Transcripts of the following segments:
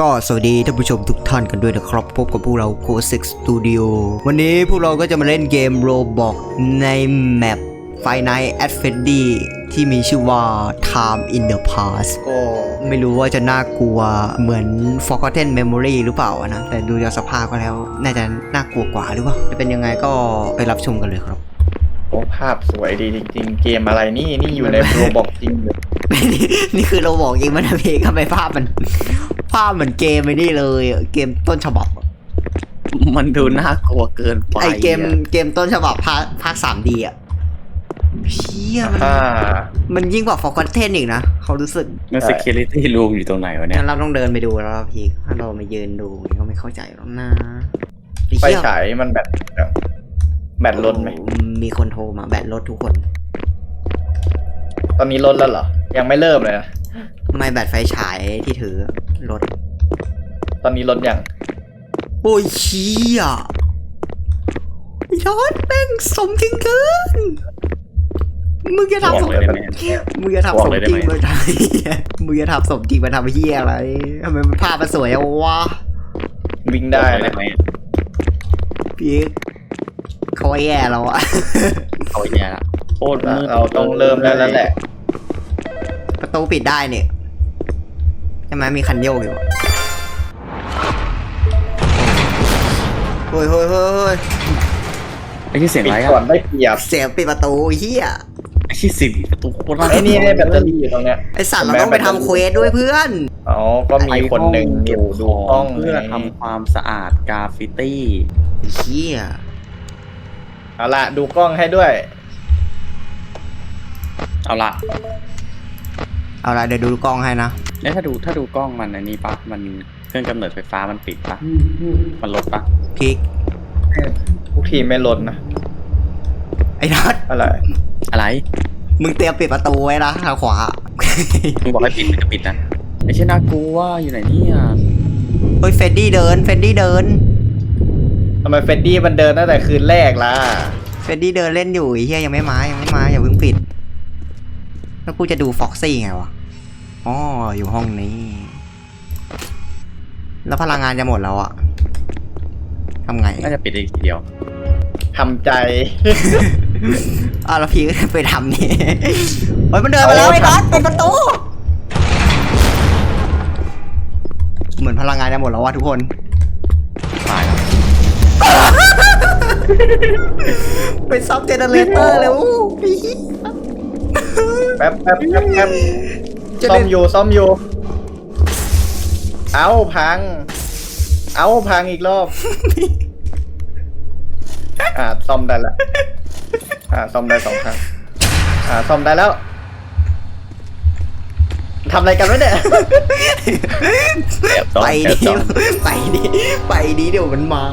ก็สวัสดีท่านผู้ชมทุกท่านกันด้วยนะครับ พบกับพวกเรา c o s e x Studio วันนี้พวกเราก็จะมาเล่นเกม Roblox ในแมป Five Nights at Freddy ที่มีชื่อว่า Time in the Past ก็ไม่รู้ว่าจะน่ากลัวเหมือน Forgotten Memory หรือเปล่านะ แต่ดูจากสภาพก็แล้ว น่าจะน่ากลัวกว่าหรือเปล่า จะเป็นยังไงก็ไปรับชมกันเลยครับ โอ้ภาพสวยดีจริง ๆ เกมอะไรนี่นี่อยู่ในโรบอกจริงเลยนี่นี่คือเราบอกเองมันนะพี่ทำไมภาพมัน ภาพเหมือนเกมไอ้นี่เลยอะเกมต้นฉบับอะมันดูน่ากลัวเกินไปไอเกมอะเกมต้นฉบับภาคภาคสามดีอะเชี่ยมันอ่ามันยิ่งกว่าฟอร์กเทนอีกนะเขารู้สึกมัน security room อยู่ตรงไหนวะเนี่ยงั้นเราต้องเดินไปดูแล้วล่ะพี่ถ้าเรามายืนดูนี่ก็ไม่เข้าใจหรอกนะอ้ไฟเหี้ย ฉายมันแบต แบตลดไหม มีคนโทรมาแบตลดทุกคน ตอนนี้ลดแล้วเหรอ ยังไม่เริ่มเลยนะ ไม่แบตไฟฉายที่ถือลด ตอนนี้ลดยัง โอ้ยเชี่ยย้อนแม่งสมจริงเกิน มึงจะบอทำกสมเลยได้ไหมมึงจะบอทำสกมเลยได้จริไหงมมาทำเหี้ยมึงจะทำสมจริงมาทำเฮียอะไรทำไมมันภาพมันสวยอะวะ วิ่งได้บอกเลยได้นะไหมพี่ เขาแย่แล้วอะเอาแย่ละโคตรมืดเราต้องเริ่มได้แล้วแหละ ประตูปิดได้เนี่ยใช่ไหมมีคันโยกอยู่เฮ้ยเฮ้ยเฮ้ยเฮ้ยไอ้ที่เสียงปิดไรก่อนอะได้เปรียบเสียงปิดประตูเฮียไอ้ที่เสียงประตูโคตรน่าไอ้นี่ให้แบตเตอรี่อยู่ตรงเนี้ย ไอสัตว์เราต้องไปทำเควสด้วยเพื่อน อ๋อ ก็มีคนหนึ่งอเก็บยู่ขดูองห้องเพื่อไงทำความสะอาดกราฟฟิตี้เฮีย เอาละดูกล้องให้ด้วย เอาละเอาละเดี๋ยวดูกล้องให้นะ แล้วถ้าดูถ้าดูกล้องมันอันนี้ปะมันเครื่องกำเนิดไฟฟ้ามันปิดปะมันลดปะพลิกทุกทีไม่ลดนะ ไอ้นัทอะไร อะไร มึงเตรียมปิดประตูไว้นะทางขวา มึงบอกให้ปิดมันก็ปิดนะไม่ใช่น่ากลัวอยู่ไหนเนี่ย เฮ้ยเฟดดี้เดิน เฟดดี้เดินทำ ไมเฟรดดี้มันเดินตั้งแต่คืนแรกล่ะ เฟดดี้เดินเล่นอยู่ไอ้เฮียยังไม่มายังไม่มาอย่าเพิ่งปิด แล้วกูจะดูฟ็อกซี่ไงวะอ๋ออยู่ห้องนี้ แล้วพลังงานจะหมดแล้วอะทำไงน่าจะปิดได้อีกทีเดียวทำใจอะแล้วพี่ก็ไปทำนี่เฮ้ยมันเดินมาแล้วไอ้ก๊อตปิดประตู เหมือนพลังงานจะหมดแล้ววะทุกคน ไปซับเจเนเรเตอร์เร็วพี่แป๊บแป๊บแป๊บแป๊บจะซ่อเล่มนอยู่ซ่อมอยู่ เอาพัง เอาพังอีกรอบ อ่าซ่อมได้แล้วอ่าซ่อมได้สองครั้งอ่าซ่อมได้แล้วทำอะไรกันวะเนี่ยแอบซ้อนไปแอบดิซ้อนไปดิ ไปดิเดี๋ยวมันมา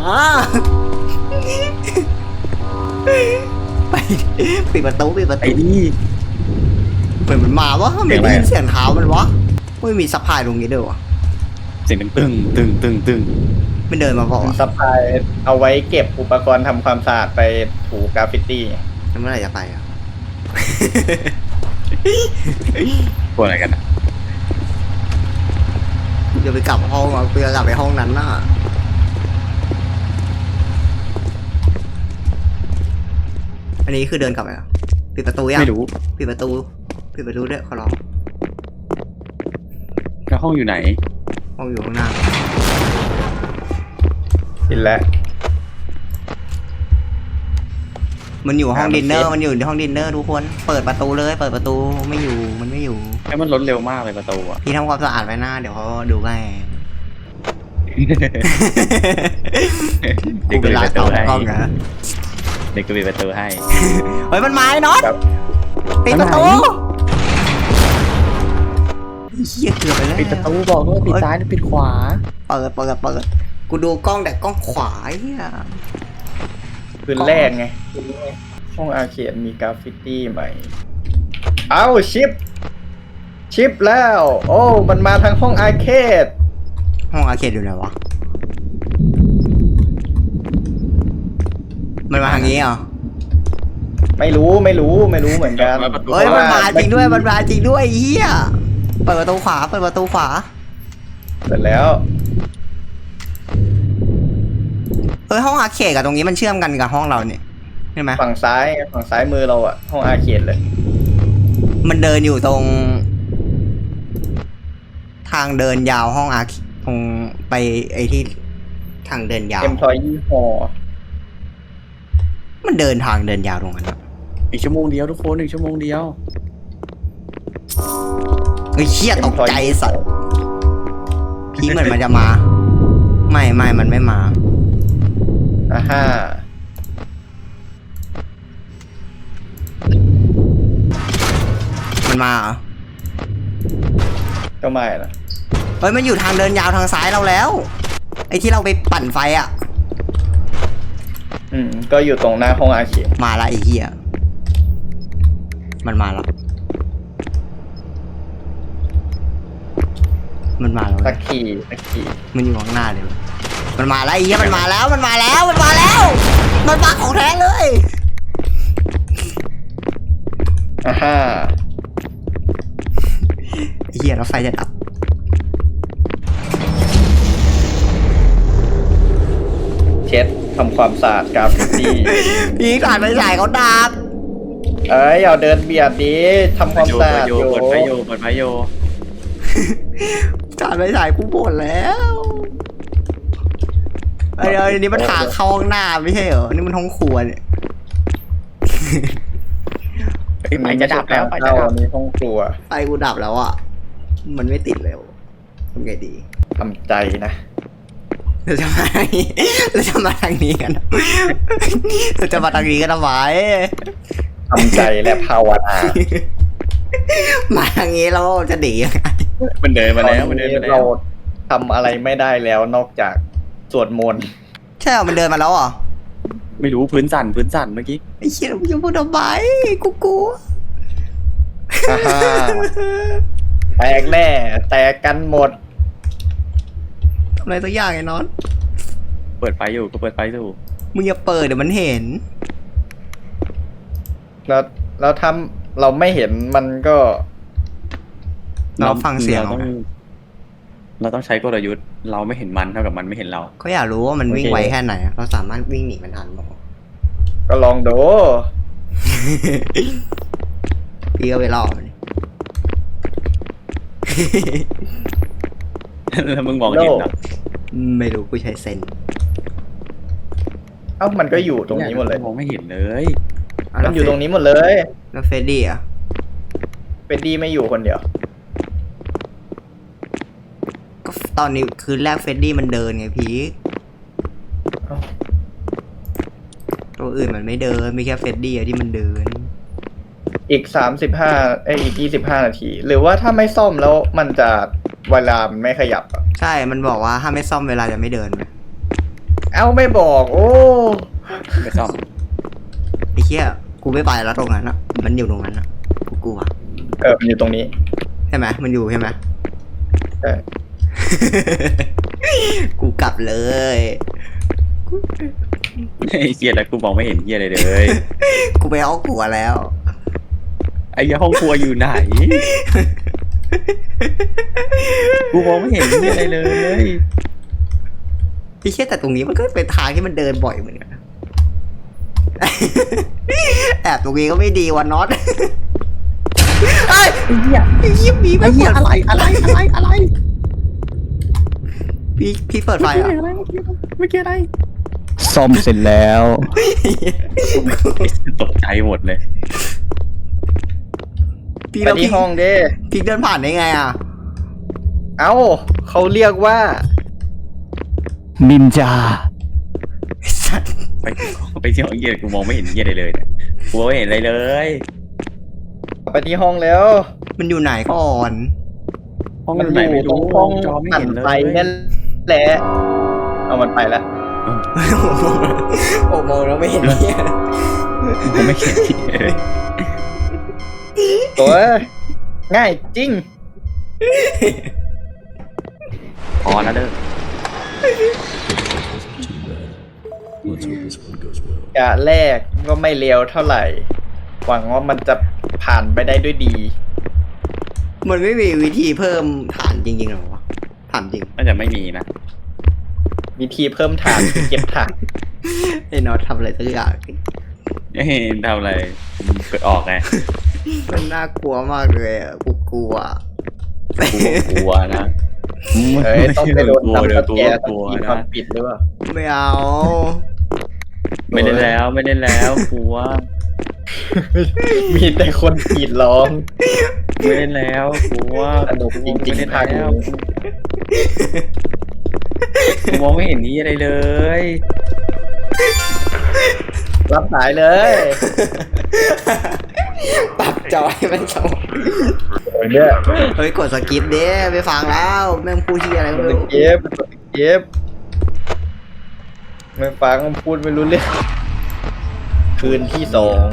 ไปดิปิดประตูปิดประไอ้ตูนี่เหมือนมันมาวะไม่ได้ยินเสียงเท้ามันวะไม่มีซัพพลายตรงนี้ด้วยวะเสียงตึงตึงตึงตึงไม่เดินมาบอกอะสปายเอาไว้เก็บอุปกรณ์ทำความสะอาดไปถูกราฟฟิตี้แล้วเมื่อไหร่จะไปอะ พวกอะไรกันอะกูจะไปกลับห้องอะกูจะกลับไปห้องนั้นน่ะ อันนี้คือเดินกลับไปเหรอปิดประตูยังไม่รู้ปิดประตูปิดประตูด้วยขอร้องแล้วห้องอยู่ไหน ห้องอยู่ข้างหน้ากินแล้วมันอยู่ห้องอ่ามันดินเนอร์เซฟมันอยู่ในห้องดินเนอร์ทุกคนเปิดประตูเลย เปิดประตูไม่อยู่มันไม่อยู่ไอ้มันลดเร็วมากเลยประตูอะพี่ทำความสะอาดไว้หน้าเดี๋ยวเขาดูให้เด็กกูก็เวปิดลาประตูต่อให้กล้องนะ เด็กก็ปิดประตูให้ เฮ้ยมันมาไอ้น็อตครับ ปิดประตูมันไหเฮียเกือบไปแล้วปิดประตูบอกด้วยปิดซ้ายหรือปิดขวา เปิดเปิดเปิดกูดูกล้องแต่กล้องขวาเฮียคืนแรกไงห้องอาเขตมีกราฟฟิตี้ใหม่ เอาชิป ชิปแล้ว โอ้ มันมาทางห้องอาเคดห้องอาร์เคดอยู่ไหนวะ มันมาทางนี้เหรอไม่รู้ไม่รู้ไม่รู้เหมือนกันเฮ้ยมันมาจริงด้วยมันมาจริงด้วยเฮียเปิดประตูขวาเปิดประตูขวา เสร็จแล้วเฮ้ยห้องอาเขตกับตรงนี้มันเชื่อมกันกับห้องเราเนี่ยใช่ไหมฝั่งซ้ายฝั่งซ้ายมือเราอะห้องอาเขตเลย มันเดินอยู่ตรง ทางเดินยาวห้องอาเขตตรงไปไอ้ที่ทางเดินยาว เอ็มพอยยี่หอ นเดินทางเดินยาวตรงนั้นอะอีกชั่วโมงเดียวทุกคนอีกชั่วโมงเดียวเฮ้ยเชี่ยตกใจสัตว์พีคเหมือนมันจะมา ไม่ไม่มันไม่มาอ่าฮ่ามันมาเหรอก็ไม่นะเฮ้ยมันอยู่ทางเดินยาวทางซ้ายเราแล้ว ไอ้ที่เราไปปั่นไฟอะ อืม ก็อยู่ตรงหน้าห้องอาร์เคดมาละไอ้เหี้ยมันมาแล้วมันมาแล้วสักทีสักทีมันอยู่ข้างหน้าเลยมันมาแล้วไอ้เหี้ยมันมาแล้ว มันมาแล้ว มันมาแล้ว มันมาของแท้เลย อ่าฮ่าไอ้เหี้ยแล้วไฟจะดับ ทำความสะอาดกราฟฟิตี้พี่ผ่านไปสายเขาดับเอ้ยอย่าเดินเบียดดีทำความสะอาดโยอยู่เปิดไฟโยเปิดไฟโยผ่านไปสายกูบ่นแล้วไอ้เดี๋ยวอันนี้มันทางเข้าห้องหน้าไม่ใช่เหรอ นี่มันห้องครัวเนี่ยเฮ้ยไฟจะดับแล้วไฟจะดับอันนี้ห้องครัวไฟกูดับแล้วอะ มันไม่ติดเลยทำไงดีทำใจนะ เราจะมาทางนี้เราจะมาทางนี้กันเราจะมาทางนี้กันทำไมทำใจและภาวนา มาทางนี้เราจะดียังไงมันเดินมาแล้วตอมันเดินมาแล้เราวทำอะไรไม่ได้แล้วนอกจากสวดมนต์ใช่เหรอมันเดินมาแล้วเหรอไม่รู้พื้นสั่นพื้นสั่นเมื่อกี้ไอ้เชี่ยเราจะพูดทำไมกูกลัวอ่าฮ่าแตกแน่ แตกกันหมดทำ อะไรสักอย่างไอ้นอน เปิดไฟอยู่ก็เปิดไฟอยู่มึงอย่าเปิดเดี๋ยวมันเห็น แล้วแล้วถ้าเราไม่เห็นมันก็ เราฟังเสียงเราต้องเราต้องใช้กลยุทธ์ เราไม่เห็นมันเท่ากับมันไม่เห็นเราเขาอยากรู้ว่ามันวิ่งโอเคไวแค่ไหนเราสามารถวิ่งหนีมันทันบอกก็ลองดูพี่ก็ไปล่อมัน แล้วมึงมองเห็นเหรอไม่รู้กูใช้เซนเอ้ามันก็อยู่ตรงนี้หมดเลย มองไม่เห็นเลยมันอยู่ตรงนี้หมดเลยแล้วเฟรดดี้อะเป็นดีไม่อยู่คนเดียว ก็ตอนนี้คืนแรกเฟรดดี้มันเดินไงพี่เอ้า ตัวอื่นมันไม่เดินมีแค่เฟรดดี้อะที่มันเดิน อีกสามสิบห้าเอ้ยอีกยี่สิบห้านาที หรือว่าถ้าไม่ซ่อมแล้วมันจะ เวลามันไม่ขยับอะใช่ มันบอกว่าถ้าไม่ซ่อมเวลาจะไม่เดินไหมเอ้าไม่บอก โอ้ ไม่ซ่อมไอ้เหี้ยกูไม่ไปแล้วตรงนั้นอะ มันอยู่ตรงนั้นอะกูกลัวเออมันอยู่ตรงนี้ ใช่ไหมมันอยู่ใช่ไหม ใช่ กูกลับเลย ไอ้เหี้ยแล้วกูมองไม่เห็นเหี้ยอะไรเลย กูไปเอาหัวแล้ว ไอ้เหี้ยห้องครัวอยู่ไหน กูมองไม่เห็นเหี้ยอะไรเลยไอ้เชี่ยแต่ตรงนี้มันก็เป็นทางที่มันเดินบ่อยเหมือนกันนะแอบตรงนี้ก็ไม่ดีวันน็อตไอ้ยไอ้เหี้ยไอ้เหี้ยมีไอ้ไม่เหี้เปิยดอะไรอะไรอะไรอะไร พี่พี่เปิดไฟเมื่ออะกี้อะไรเมื่อกี้อะไรซ่อมเสร็จแล้วตกใจหมดเลย พี่ไปแล้วที่พี่ห้องเด้พี่เดินผ่านได้ไงอะเอ้าเขาเรียกว่า นินจา ไอ้สัตว์ไปไปที่ห้องเหี้ยกูมองไม่เห็นเหี้ยอะไรเลยเนี่ยกูมองไม่เห็นอะไรเลยไปที่ห้องแล้ว มันอยู่ไหนก่อน ห้องมันไหนอยู่ไม่ตรรู้งห้องจอไม่หันเห็นเลยไปนั่นแหละเอามันไปแล้วโอ้โหแล้วไม่เห็นเนี่ยกูไม่เห็นเหี้ยเลย ตัวง่ายจริง พอนะเด้อกะแรกก็ไม่เลวเท่าไหร่ หวังว่ามันจะผ่านไปได้ด้วยดี มันไม่มีวิธีเพิ่มฐานจริงๆหรอวะถามจริงน่าจะไม่มีนะ วิธีเพิ่มฐานคือเก็บฐาน ไอ้น็อตทำอะไรสักอย่างเฮ้ยทำอะไรกดออกไง มันน่ากลัวมากเลยอะกูกลัวกูก็กลัวนะเฮ้ยต้องไปโดนกลัวทำเดี๋ยวกับกูแกก็ต้กองลัวมีควานะมผิดหรือเปล่าไม่เอาไม่ได้แล้วไม่ได้แล้วกลัว มีแต่คนกรีดร้อง ไม่ได้แล้วกลัวสนุกจริงๆไม่ได้ภาคนี้แล้วกูมองไม่เห็นนี้อะไรเลย รับสายเลย ปรับจอยมันสมเนี่ยเฮ้ยกดสกิปเด้ไปฟังแล้วแม่งพูดที่อะไรก็มันไม่เป็นรู้เก็บมันเป็นเก็บไม่ฟังมันพูดไม่รู้เรื่องคืนที่สอง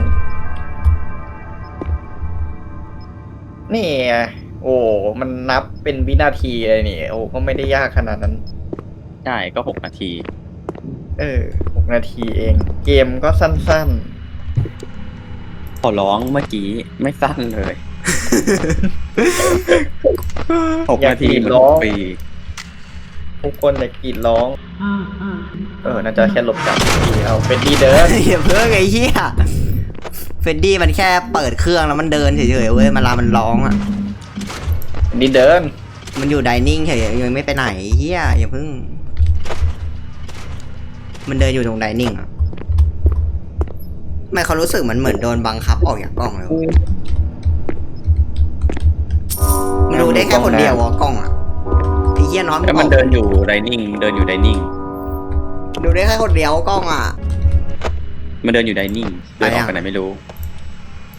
นี่ไงโอ้ มันนับเป็นวินาทีเลยนี่ โอ้ ก็ไม่ได้ยากขนาดนั้น ใช่ ก็หกนาที เออหกนาทีเอง เกมก็สั้น ขอร้องเมื่อกี้ไม่สั้นเลยหกอยากนาทีกรีดมันร้หองกปีๆทุกคนจะกรีดร้อง เออ น่าจะแค่หลบจากทีเอาเป็นดีเดินอย่าเพิ่งไอ้เหี้ยเฟดดี้มันแค่เปิดเครื่องแล้วมันเดินเฉยๆเว้ยมันลามันร้องอะเป็นดีเดิน มันอยู่ไดนิ่งเฉยๆยังไม่ไปไหนเฮียอย่าเพิ่ง มันเดินอยู่ตรงไดนิ่งอะทำ ไมเขารู้สึกมันเหมือนโดนบังคับออกจากกล้องเลยวะมันดูได้แค่คนเดียววะกล้องอะไอ้เฮียน้องแล้วมันเดินอยู่ไดนิ่งเดินอยู่ไดนิ่งดูได้แค่คนเดียวกล้องอะมันเดินอยู่ไดนิ่งเดินออกไหนอะไปไหนไม่รู้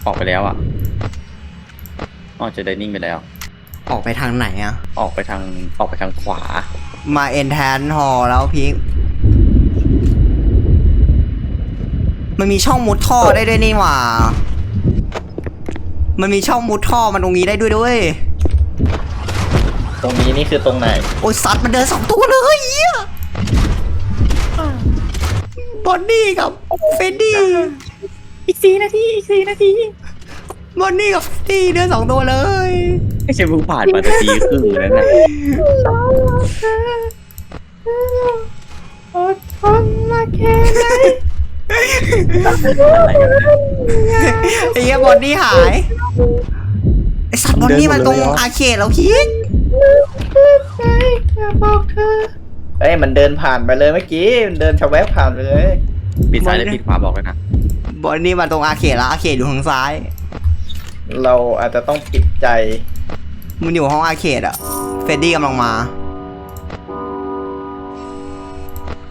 ออกไปแล้วอะออกจากไดนิ่งไปแล้ว ออกไปทางไหนอะออกไปทางออกไปทางขวา มาเอ็นแทนฮอลแล้วพีค มันมีช่องมุดท่อได้ด้วยนี่หว่า มันมีช่องมุดท่อมันตรงนี้ได้ด้วยด้วยตรงนี้นี่คือตรงไหน โอ้ยสัตว์มันเดินสองตัวเลยเหี้ยบอนนี่กับเฟดดี้อีกสี่นาทีอีกสี่นาทีบอนนี่กับเฟดดี้เดินสองตัวเลยไม่ใช่เพิ่งผ่านมานาทีครึ่งแล้วนะอดทนมาแค่ไหนอะ ไรกันเนี่ยไอ้เหี้ยบอนนี่หายไอ้สัตว์บอนนี่มันตรงอาร์เคดแล้วพีกเอ้ยมันเดินผ่านไปเลยเมื่อกี้มันเดินชะแวบผ่านไปเลยปิดซ้ายและปิดขวาบอกเลยนะบอนนี่มาตรงอาร์เคดแล้วอาร์เคดอยู่ทางซ้าย เราอาจจะต้องปิดใจ มันอยู่ห้องอาร์เคดอะเฟดดี้กำลังมา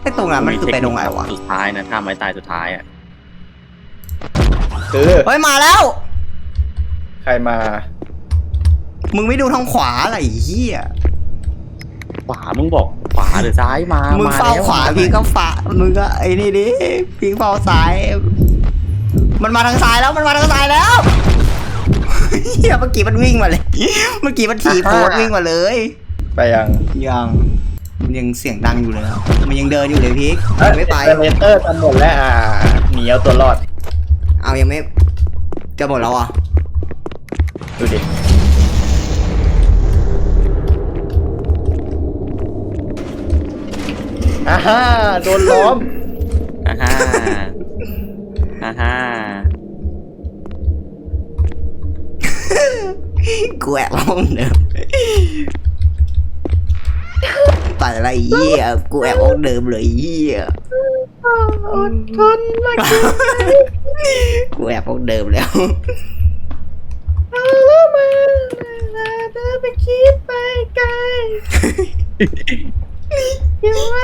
ไอ้ตรงนั้นมันคือไปตรงไหนวะ สุดท้ายนะท่าไม้ตายสุดท้ายอะคือเฮ้ยมาแล้ว ใครมา มึงไม่ดูทางขวาอะไรไอ้เหี้ย ขวามึงบอกขวาหรือซ้ายมามึงมาเฝ้าแล้วขวาพี่ก็ฝามึงก็ไอ้นี่ดิพี่เฝ้าซ้าย มันมาทางซ้ายแล้วมันมาทางซ้ายแล้วเฮียเมื่อกี้มันวิ่งมาเลย เมื่อกี้มันถีบโคตรวิ่งมาเลย ไปยังยัง มันยังเสียงดังอยู่เลยอะมันยังเดินอยู่เลยพีกเอ้ยไม่ไปเอเลเตอร์กันหมดแล้วอ่าหนีเอาตัวรอดเอายังไม่จะหมดแล้วอะดูดิอ่าฮ่าโดนล้อม อ่าฮ่าอ่าฮ่ากูแอบห้องเดิม ปัดอะไรเหี้ยกูแอบห้องเดิมเลยเหี้ยอดทนมากูแอบห้องเดิมแล้วแล้วมาเดินไปคิดไปไกลยังไง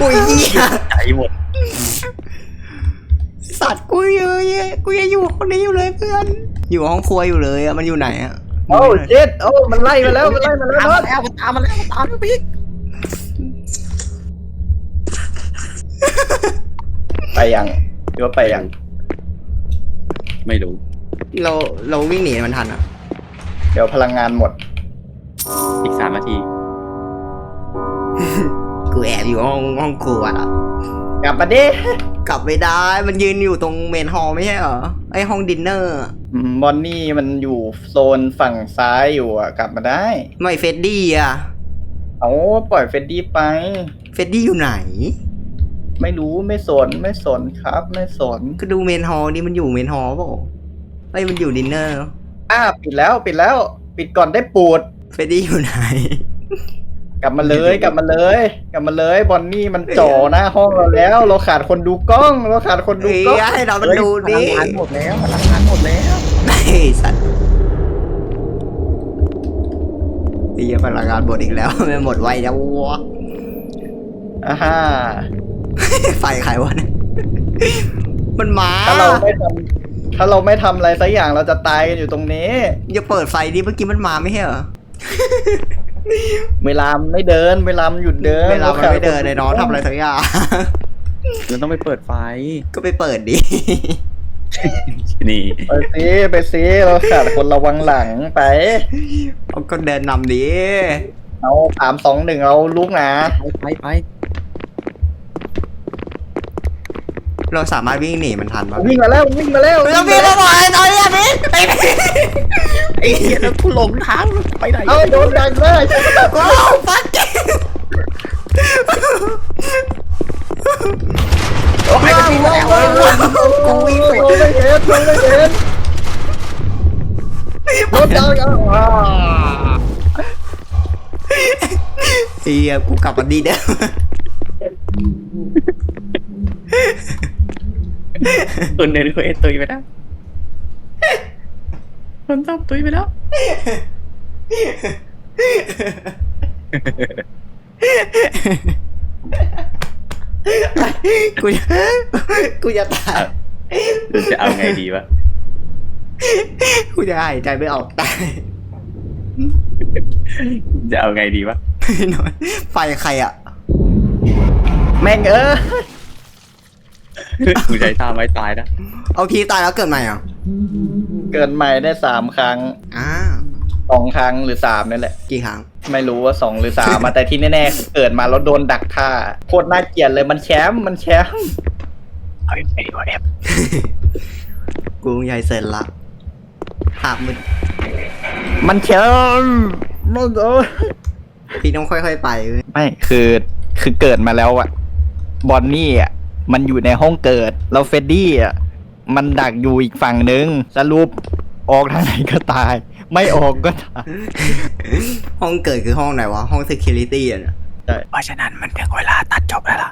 อุ้ยเหี้ยใจหมดสัตว์กูยังกูยังอยู่ห้องนี้อยู่เลยเพื่อน อยู่ห้องครัวอยู่เลยอะมันอยู่ไหนอะ โอ้เจ็ดโอ้มันไล่มาแล้วมันไล่มาแล้วตามน็อมาตแล้วตามมาแล้วตามมาพี่ไปยังหรือว่าไปยังไม่รู้ เราเราวิ่งหนีมันทันอะเดี๋ยวพลังงานหมด อีกสามนาที กูแอบอยู่ห้องห้องครัวอะกลับมาดิกลับไม่ได้ มันยืนอยู่ตรงเมนฮอลล์ไม่ใช่เหรอ ไอห้องดินเนอร์อะอืมบอนนี่มันอยู่โซนฝั่งซ้ายอยู่อะ กลับมาได้ ไม่เฟดดี้อะเเอาปล่อยเฟดดี้ไป เฟดดี้อยู่ไหน ไม่รู้ไม่สนไม่สนครับ ไม่สนก็ดูเมนฮอลนี่มันอยู่เมนฮอลเปล่าเอ้ยมันอยู่ดินเนอร์ อ้าปิดแล้วปิดแล้ว ปิดก่อนได้ปูดเฟดดี้อยู่ไหน กลับมาเลยกลับมาเลย กลับมาเลยบอนนี่มันจ่อหน้าห้องเราแล้ว เราขาดคนดูกล้อง เราขาดคนดูเฮ้ยกล้องให้เรามันดูดิพลังงานหมดแล้วพลังงานหมดแล้วไอ้สัตว์ไอ้เหี้ยพลังงานหมดอีกแล้วไม่หมดไวนะวะอ่าฮ่าไฟใครวะเนี่ยมันมาถ้าเราไม่ทำถ้าเราไม่ทำอะไรสักอย่างเราจะตายกันอยู่ตรงนี้อย่าเปิดไฟดิเมื่อกี้มันมาไม่ใช่เหรอ เวลามันไม่เดิน เวลามันหยุดเดินเวลามันไม่เดินเลยน้องทำอะไรสักอย่างเราต้องไปเปิดไฟ ก็ไปเปิดดิ นี่ ไปซิไปซิเราขาดคนระวังหลังไป เอาก็เดินนำดิ เอาสามสองหนึ่งเราลุกนะ ไปไป เราสามารถวิ่งหนีมันทันปะวิ่งมาแล้ววิ่งมาแล้วไม่ต้องวิ่งแล้วหน่อยตอนนี้พี่ไอ้พี่ไอ้เหี้ยแล้วกูหลงทางไปไหนเอาโดนดังได้ว้าวฟักกิ้งโอ้ยว้าวว้าวว้าวกูวิ่งสวนไม่เห็นไม่เห็นโดนดังอะว้าวเฮียกูกลับมาดีเด้อ คนเดินเควสตุยไปแล้วคนต้องตุยไปแล้วกูจะกูจะตายจะเอาไงดีวะกูจะหายใจไม่ออกตายจะเอาไงดีวะหน่อยไฟใครอะ แม่งเออ กูใจท่าไม้ตายนะ เอาพีตายแล้วเกิดใหม่เหรอะเกินใหม่ได้สามครั้งอ่าสองครั้งหรือสามนี่แหละ กี่ครั้ง ไม่รู้ว่าสองหรือสามมาแต่ที่แน่ๆคือเกิดมาแล้วโดนดักฆ่าโคตรน่าเกลียดเลยมันแชมป์มันแชมป์ไอ้ไอ้วะแอบกูใหญ่เสร็จละภาพมึนมันแชมป์มันเออพี่ต้องค่อยๆไปเว้ยไม่คือคือเกิดมาแล้วอะบอนนี่อะ มันอยู่ในห้องเกิด แล้วเฟดดี้อะมันดักอยู่อีกฝั่งนึงสรุปออกทางไหนก็ตาย ไม่ออกก็ตาย ห้องเกิดคือห้องไหนวะ ห้อง security อะนะเพราะฉะนั้นมันถึงเวลาตัดจบแล้วล่ะ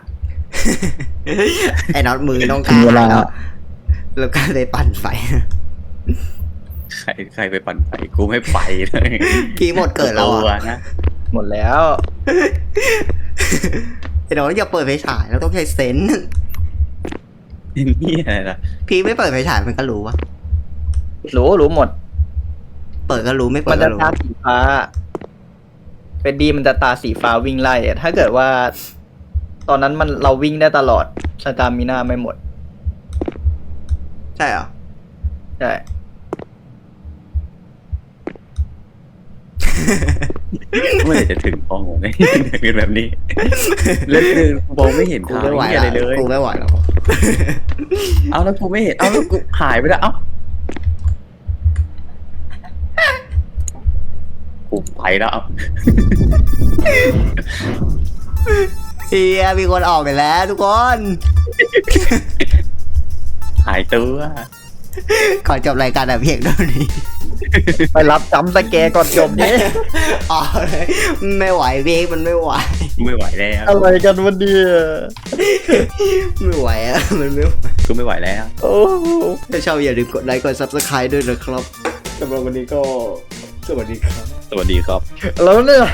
ไอ้น็อตมือต้องกถึล้างเวลา แล้วแล้วก็เลยปั่นไฟใครใครไปปั่นไฟกูไม่ไปเลยพี่หมดเกิดแล้วตัวอะนะหมดแล้ว ไอ้น็อตอย่าเปิดไฟฉายแล้วต้องใช้เซนส์นี่อะไรล่ะพี่ไม่เปิดไฟฉายมันก็รู้วะรู้รู้หมด เปิดก็รู้ไม่เปิมัดนก็จะรู้ตาสีฟ้าเฟดดี้มันจะตาสีฟ้าวิ่งไล่อะถ้าเกิดว่า ตอนนั้นมันเราวิ่งได้ตลอดสตามิน่าไม่หมดใช่เหรอใช่ เมื่อไหร่จะถึงห้องผมเนี่ยเป็นแบบนี้แล้วคือมองไม่เห็นกูทางไม่ไหวเหี้ยอะไรแล้วเลยกูไม่ไหวแล้วเอาแล้วกูไม่เห็น เอาแล้วกูหายไปแล้ว เอ้า กูไปแล้วเอาเฮียมีคนออกไปแล้วทุกคน หายตัว ขอจบรายการแต่เพียงเท่านี้ ไปรับจำสแกร์ก่อนจบนี้อ๋อเลยไม่ไหวเบกมันไม่ไหว ไม่ไหวแล้วอะไรกันวันเดียไม่ไหวอะมันไม่ไหวกูไม่ไหวแล้ว โอ้ถ้าชอบอย่าลืมกดไลค์กด subscribe ด้วยนะครับสำหรับวันนี้ก็สวัสดีครับ สวัสดีครับ แล้วเนี่ย